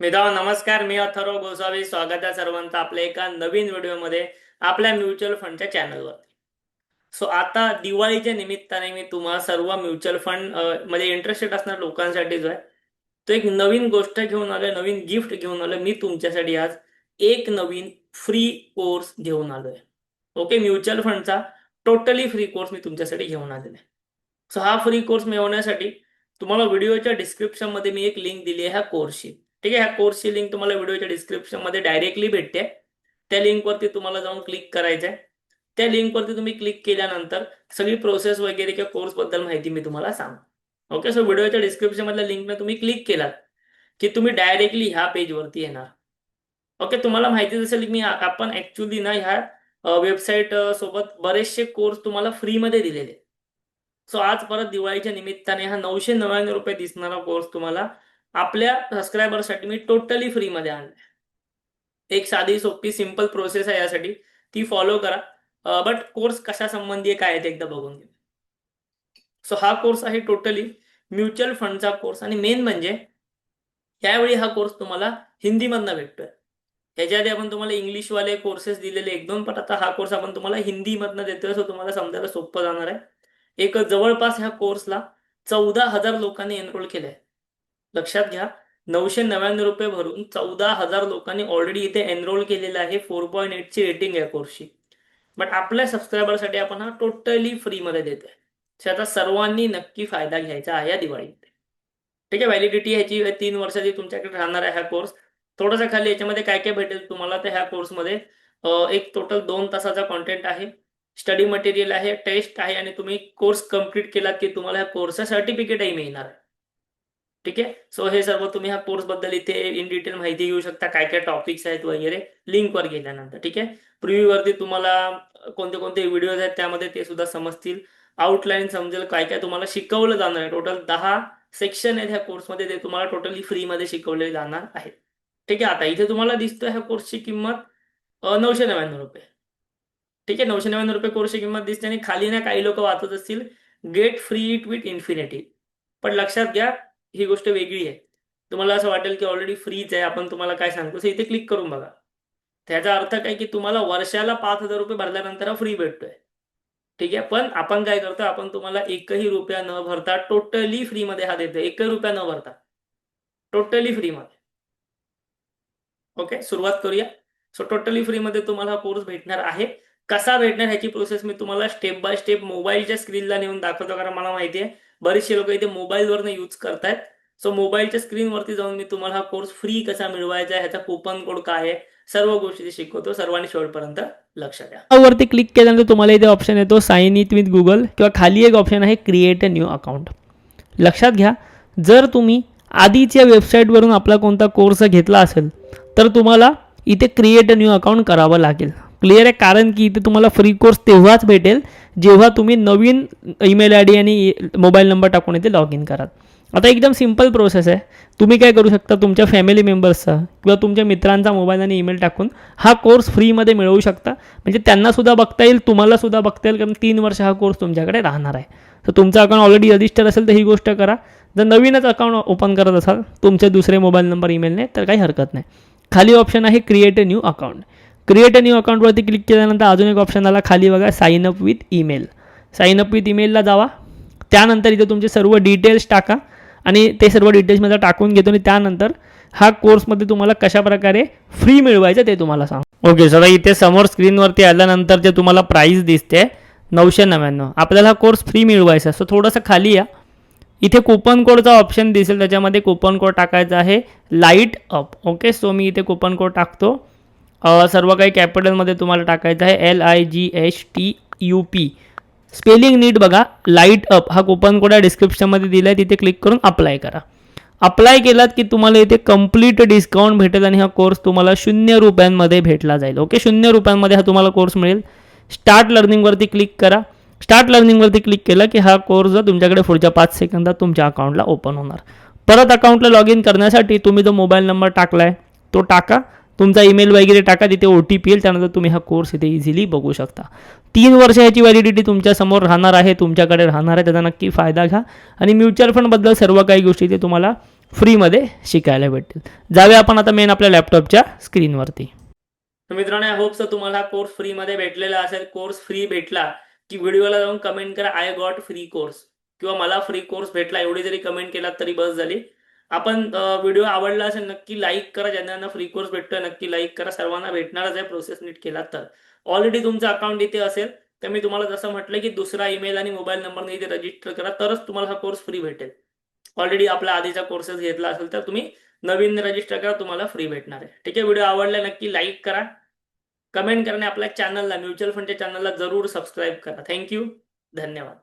मित्रांनो नमस्कार मी अथर्व गोसावी. स्वागत आहे सर्वांचं आपल्या एका नवीन व्हिडिओमध्ये आपल्या म्युच्युअल फंडच्या चॅनलवरती. सो आता दिवाळीच्या निमित्ताने मी तुम्हाला सर्व म्युच्युअल फंडमध्ये म्हणजे इंटरेस्टेड असणाऱ्या लोकांसाठी जो आहे तो एक नवीन गोष्ट घेऊन आलोय नवीन गिफ्ट घेऊन आलोय. मी तुमच्यासाठी आज एक नवीन फ्री कोर्स घेऊन आलोय. ओके म्युच्युअल फंडचा टोटली फ्री कोर्स मी तुमच्यासाठी घेऊन आलेला आहे. सो हा फ्री कोर्स मिळवण्यासाठी तुम्हाला व्हिडिओच्या डिस्क्रिप्शनमध्ये मी एक लिंक दिली आहे ह्या कोर्सची ठीक आहे ह्या कोर्सची लिंक तुम्हाला व्हिडिओच्या डिस्क्रिप्शनमध्ये डायरेक्टली भेटते. त्या लिंकवरती तुम्हाला जाऊन क्लिक करायचं आहे. त्या लिंकवरती तुम्ही क्लिक केल्यानंतर सगळी प्रोसेस वगैरे किंवा कोर्सबद्दल माहिती मी तुम्हाला सांग ओके सो व्हिडिओच्या डिस्क्रिप्शनमधल्या लिंकने तुम्ही क्लिक केलात की तुम्ही डायरेक्टली ह्या पेजवरती येणार. ओके तुम्हाला माहितीच असेल मी आपण ऍक्च्युली ना ह्या वेबसाईट सोबत बरेचसे कोर्स तुम्हाला फ्रीमध्ये दिलेले सो आज परत दिवाळीच्या निमित्ताने हा नऊशे नव्याण्णव रुपये दिसणारा कोर्स तुम्हाला आपल्या सबस्क्रायबरसाठी मी टोटली फ्रीमध्ये आणलाय. एक साधी सोपी सिंपल प्रोसेस आहे यासाठी. ती फॉलो करा. बट कोर्स कशा संबंधी काय आहे ते एकदा बघून घ्या. सो हा कोर्स आहे टोटली म्युच्युअल फंडचा कोर्स आणि मेन म्हणजे यावेळी हा कोर्स तुम्हाला हिंदीमधनं भेटतोय. ह्याच्या आधी आपण तुम्हाला इंग्लिशवाले कोर्सेस दिलेले एक दोन पण आता हा कोर्स आपण तुम्हाला हिंदीमधनं देतोय सो तुम्हाला समजायला सोपं जाणार आहे. एक जवळपास ह्या कोर्सला चौदा हजार लोकांनी एनरोल केलंय. लक्षात घ्या नऊशे नव्याण्णव रुपये भरून चौदा हजार लोकांनी ऑलरेडी इथे एनरोल केलेलं आहे फोर पॉईंट एटची रेटिंग आहे कोर्सची बट आपल्या सबस्क्रायबरसाठी आपण हा टोटली फ्रीमध्ये देतोय. त्याचा सर्वांनी नक्की फायदा घ्यायचा आहे या दिवाळीमध्ये ठीक आहे व्हॅलिडिटी ह्याची तीन वर्षाची तुमच्याकडे राहणार आहे हा कोर्स थोडासा खाली याच्यामध्ये काय काय भेटेल तुम्हाला तर ह्या कोर्समध्ये एक टोटल दोन तासाचा कॉन्टेंट आहे स्टडी मटेरियल आहे टेस्ट आहे आणि तुम्ही कोर्स कंप्लीट केलात की तुम्हाला ह्या कोर्सचं सर्टिफिकेटही मिळणार आहे. ठीक आहे? सो हे सर्व तुम्ही ह्या कोर्सबद्दल इथे इन डिटेल माहिती घेऊ शकता काय काय टॉपिक्स आहेत वगैरे लिंकवर गेल्यानंतर ठीक आहे? प्रिव्ह्यूवरती तुम्हाला कोणते कोणते व्हिडिओज आहेत त्यामध्ये ते सुद्धा समजतील. आउटलाईन समजेल काय काय तुम्हाला शिकवलं जाणार आहे. टोटल दहा सेक्शन आहेत ह्या कोर्समध्ये ते तुम्हाला टोटली फ्रीमध्ये शिकवले जाणार आहेत. ठीक आहे? आता इथे तुम्हाला दिसतोय ह्या कोर्सची किंमत नऊशे नव्याण्णव रुपये. ठीक आहे? नऊशे नव्याण्णव रुपये कोर्सची किंमत दिसते आणि खाली ना काही लोक वाचत असतील get free it with infinity पण लक्षात घ्या ही गोष्ट वेगळी आहे. तुम्हाला असं वाटेल की ऑलरेडी फ्रीच आहे आपण तुम्हाला काय सांगतो इथे क्लिक करून बघा. त्याचा अर्थ काय की तुम्हाला वर्षाला पाच हजार रुपये भरल्यानंतर हा फ्री भेटतोय. ठीक आहे? पण आपण काय करतो आपण तुम्हाला एकही रुपया न भरता टोटली फ्रीमध्ये हा देतोय. एकही रुपया न भरता. टोटली फ्रीमध्ये ओके सुरुवात करूया. सो टोटली फ्रीमध्ये तुम्हाला हा कोर्स भेटणार आहे. कसा भेटणार ह्याची प्रोसेस मी तुम्हाला स्टेप बाय स्टेप मोबाईलच्या स्क्रीनला नेऊन दाखवतो कारण मला माहिती आहे. बरेचसे लोक इथे मोबाईलवरनं यूज करतायत. सो मोबाईलच्या स्क्रीनवरती जाऊन मी तुम्हाला हा कोर्स फ्री कसा मिळवायचा आहे ह्याचा कुपन कोड काय आहे सर्व गोष्टी शिकवतो. सर्वांनी शेवटपर्यंत लक्ष द्या. वरती क्लिक केल्यानंतर तुम्हाला इथे ऑप्शन येतो साइन इथ विथ गुगल किंवा खाली एक ऑप्शन आहे क्रिएट अ न्यू अकाउंट लक्षात घ्या जर तुम्ही आधीच्या वेबसाईटवरून आपला कोणता कोर्स घेतला असेल तर तुम्हाला इथे क्रिएट अ न्यू अकाउंट करावं लागेल. क्लिअर आहे? कारण की इथे तुम्हाला फ्री कोर्स तेव्हाच भेटेल जेव्हा तुम्ही नवीन ईमेल आय डी आणि मोबाईल नंबर टाकून इथे लॉग इन कराल आता एकदम सिंपल प्रोसेस आहे. तुम्ही काय करू शकता तुमच्या फॅमिली मेंबर्सचा किंवा तुमच्या मित्रांचा मोबाईल आणि ईमेल टाकून हा कोर्स फ्रीमध्ये मिळवू शकता. म्हणजे त्यांनासुद्धा बघता येईल तुम्हालासुद्धा बघता येईल कारण तीन वर्ष हा कोर्स तुमच्याकडे राहणार आहे. तर तुमचं अकाउंट ऑलरेडी रजिस्टर असेल तर ही गोष्ट करा. जर नवीनच अकाउंट ओपन करत असाल तुमचे दुसरे मोबाईल नंबर ईमेलने तर काही हरकत नाही. खाली ऑप्शन आहे create a new account create a new अकाउंटवरती click केल्यानंतर अजून एक ऑप्शन आला खाली बघा sign up with email sign up with ईमेलला जावा. त्यानंतर इथे तुमचे सर्व डिटेल्स टाका आणि ते सर्व डिटेल्समध्ये टाकून घेतो आणि त्यानंतर हा कोर्समध्ये तुम्हाला कशा प्रकारे फ्री मिळवायचं ते तुम्हाला सांग ओके सर इथे समोर स्क्रीनवरती आल्यानंतर जे तुम्हाला प्राईस दिसते नऊशे नव्याण्णव. आपल्याला हा कोर्स फ्री मिळवायचा सो थोडंसं खाली या. इथे कुपन कोडचा ऑप्शन दिसेल. त्याच्यामध्ये कुपन कोड टाकायचा आहे. लाइट अप ओके सो मी इथे कुपन कोड टाकतो. सर्व काही कॅपिटलमध्ये तुम्हाला टाकायचं आहे. L I G H T U P spelling नीट बघा. लाइट अप हा कुपन कोड डिस्क्रिप्शनमध्ये दिला आहे तिथे क्लिक करून अप्लाय करा. अप्लाय केलात की तुम्हाला इथे कंप्लीट डिस्काउंट भेटेल आणि हा कोर्स तुम्हाला शून्य रुपयांमध्ये भेटला जाईल. ओके शून्य रुपयांमध्ये हा तुम्हाला कोर्स मिळेल. स्टार्ट लर्निंगवरती क्लिक करा. स्टार्ट लर्निंगवरती क्लिक केलं की हा कोर्स तुमच्याकडे पुढच्या पाच सेकंदात तुमच्या अकाउंटला ओपन होणार. परत अकाउंटला लॉग इन करण्यासाठी तुम्ही जो मोबाईल नंबर टाकला आहे तो टाका. तुमचा ईमेल वगैरे टाका तिथे ओ टी पी येईल त्यानंतर तुम्ही हा कोर्स इथे इझिली बघू शकता. तीन वर्ष ह्याची व्हॅलिडिटी तुमच्यासमोर राहणार आहे तुमच्याकडे राहणार आहे त्याचा नक्की फायदा घ्या. आणि म्युच्युअल फंडबद्दल सर्व काही गोष्टी ते तुम्हाला फ्रीमध्ये शिकायला भेटतील. जाऊया आपण आता मेन आपल्या लॅपटॉपच्या स्क्रीनवरती मित्रांनो आय होप सर तुम्हाला कोर्स फ्रीमध्ये भेटलेला असेल. कोर्स फ्री भेटला की व्हिडिओला जाऊन कमेंट करा आय गॉट फ्री कोर्स किंवा मला फ्री कोर्स भेटला एवढी जरी कमेंट केलात तरी बस झाली. आपण व्हिडिओ आवडला असेल नक्की लाईक करा. ज्यांना फ्री कोर्स भेटतोय नक्की लाईक करा. सर्वांना भेटणारच आहे प्रोसेस नीट केला तर. ऑलरेडी तुमचं अकाउंट इथे असेल तर मी तुम्हाला जसं म्हटलं की दुसरा ईमेल आणि मोबाईल नंबरने इथे रजिस्टर करा. तरच तुम्हाला हा कोर्स फ्री भेटेल. ऑलरेडी आपला आधीचा कोर्सेस घेतला असेल तर तुम्ही नवीन रजिस्टर करा तुम्हाला फ्री भेटणार आहे. ठीक आहे व्हिडिओ आवडला नक्की लाईक करा. कमेंट करा आणि आपल्या चॅनलला म्युच्युअल फंडच्या चॅनलला जरूर सबस्क्राईब करा. थँक्यू धन्यवाद.